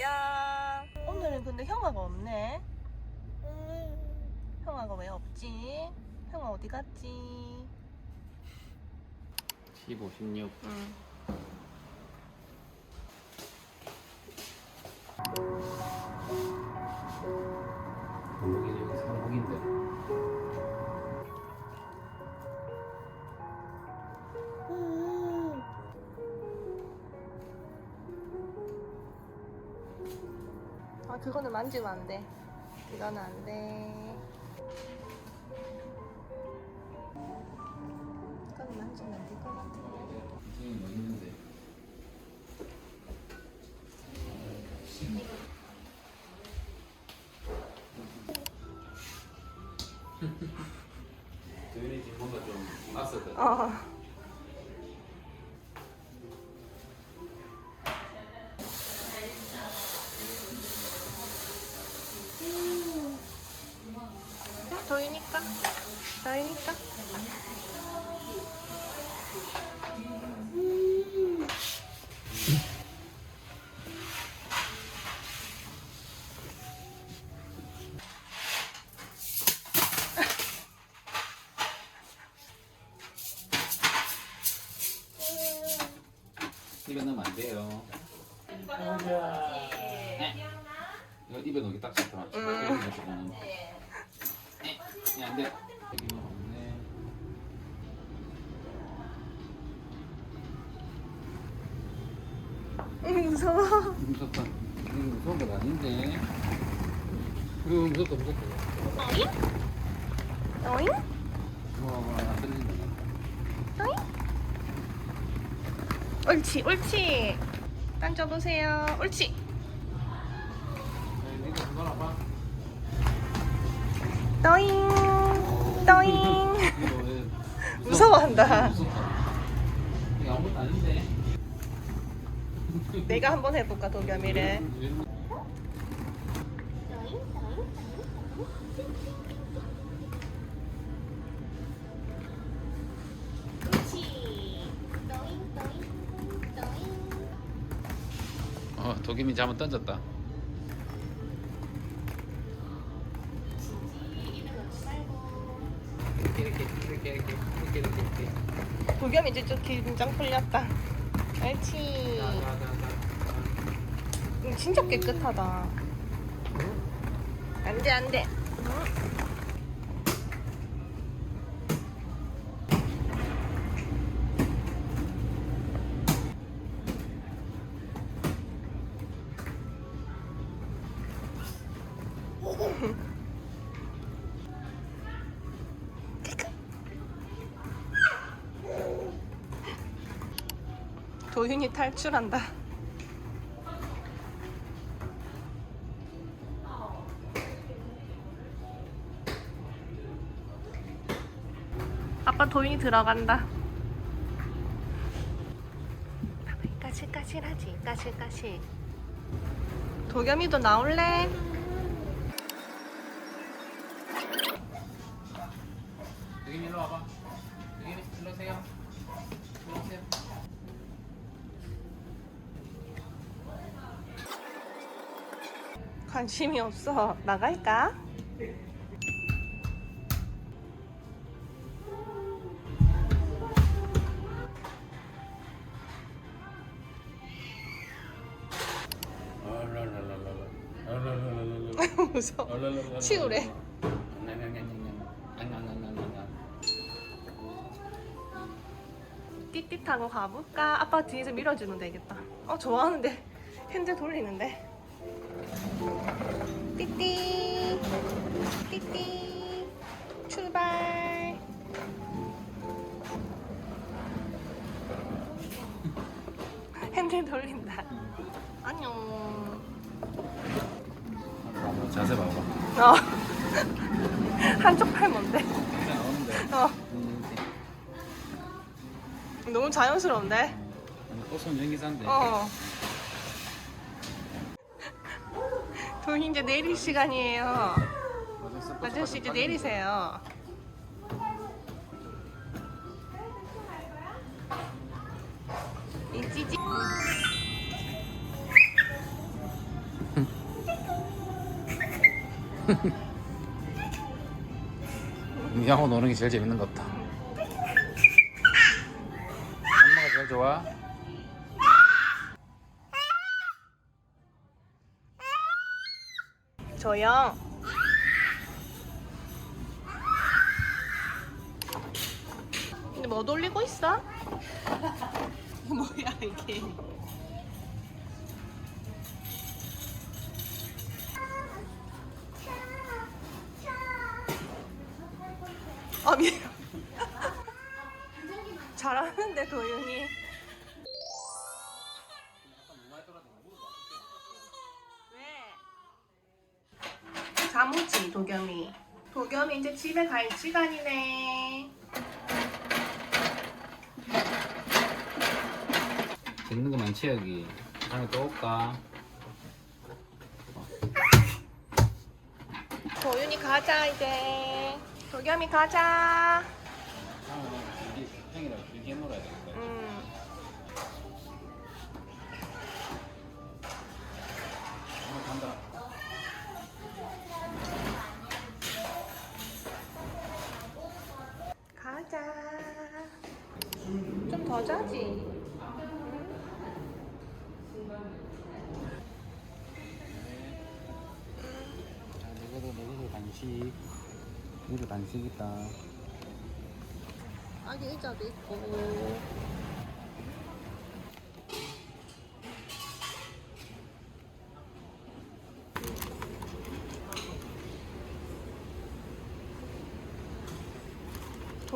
발견. 오늘은 근데 형아가 없네. 형아가 왜 없지? 형아 어디 갔지? 15, 16. 응. 그거는 만지면 안 돼. 이거는 안 돼. 이거는 만지면 안 될 것. 지금 여기 있는데. 도윤이 지금 뭔가 좀 낯설다. 어. 입에 넣으면 안 돼요. 네. 이거 입에 넣기 딱 좋더라. 음. 네. 네, 안 돼. 여기는 없네. 응, 무서워 무섭다. 무서운 건 아닌데. 그리고 무섭다, 무섭다. 어잉? 어잉? 와, 안 들린다. 어잉? 옳지 옳지. 앉아보세요. 옳지. 네. 떠잉 떠잉. 무서워한다. 내가 한번 해볼까 도겸이를 도겸이 잘못 던졌다. 이렇게 이렇게 이렇게 이렇게 이렇게 이렇게. 이렇게. 도겸이 이제 좀 긴장 풀렸다. 옳지? 음, 진짜 깨끗하다. 안 돼 안 돼 도윤이 탈출한다. 아빠 도윤이 들어간다. 까실까실하지, 까실까실. 도겸이도 나올래? 관심이 없어. 나갈까? 무서워. 치우래. 띠띠 타고 가볼까? 아빠 뒤에서 밀어주면 되겠다. 어, 좋아하는데. 핸들 돌리는데. 띠띠. 띠띠. 출발. 핸들 돌린다. 안녕. 자세 봐봐. 어. 한쪽 팔 뭔데? 나오는데. 어. 음, 너무 자연스러운데? 꽃은 연기사인데. 어. 저 이제 내릴 시간이에요. 아저씨 이제 내리세요. 이 찌찌. 미야호 노는 게 제일 재밌는 것 같다. 엄마가 제일 좋아. 조용. 근데 뭐 돌리고 있어? 뭐야 이게? 아 미안. 잘하는데 도윤이. 도겸이 이제 집에 갈 시간이네. 재밌는 거 많지 여기. 다음에 또 올까? 도윤이 가자 이제. 도겸이 가자. 더 자지. 자, 너희도 너희도 간식. 간식 있다. 아기 의자도 있고.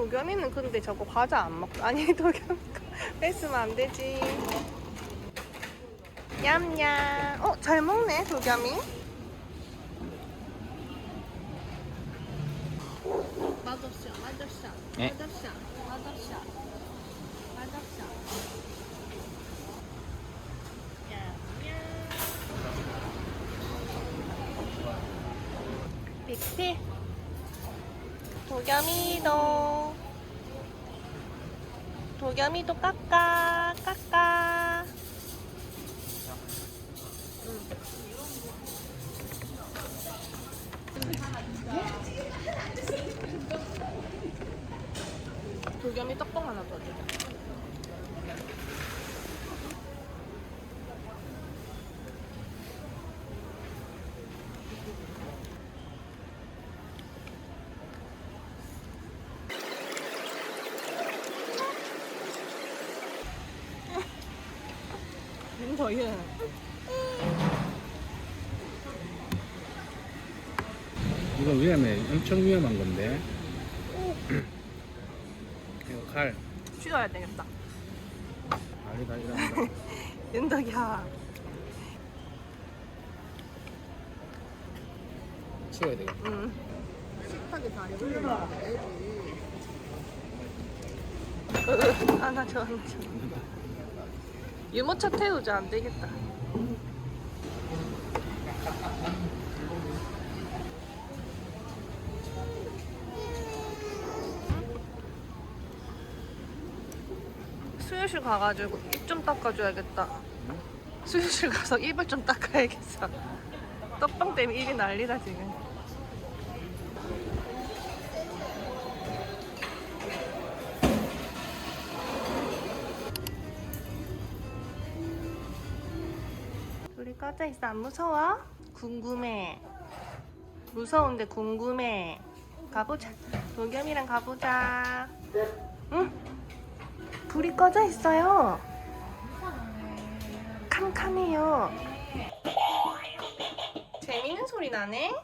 도겸이는 근데 저거 과자 안 먹. 아니 도겸이 뺏으면 안 되지. 냠냠. 어 잘 먹네 도겸이. 맛없어 맛없어 네? 맛없어 맛없어 맛없어 삐삐 도겸이도 도겸이도 깎아 깎아 도겸이 떡볶 하나 더 주자 윤서윤 이거 위험해. 엄청 위험한 건데. 이거 칼. 쉬어야 되겠다 다리가 이런다. 윤덕이야 치워야 되겠다. 응 식탁에 다리 올려놔 안아줘 안아줘 유모차 태우자. 안 되겠다. 수유실 가가지고 입 좀 닦아줘야겠다. 수유실 가서 입을 좀 닦아야겠어. 떡방 때문에 입이 난리다 지금 꺼져 있어. 안 무서워? 궁금해. 무서운데 궁금해. 가보자. 도겸이랑 가보자. 응? 불이 꺼져 있어요. 캄캄해요. 재밌는 소리 나네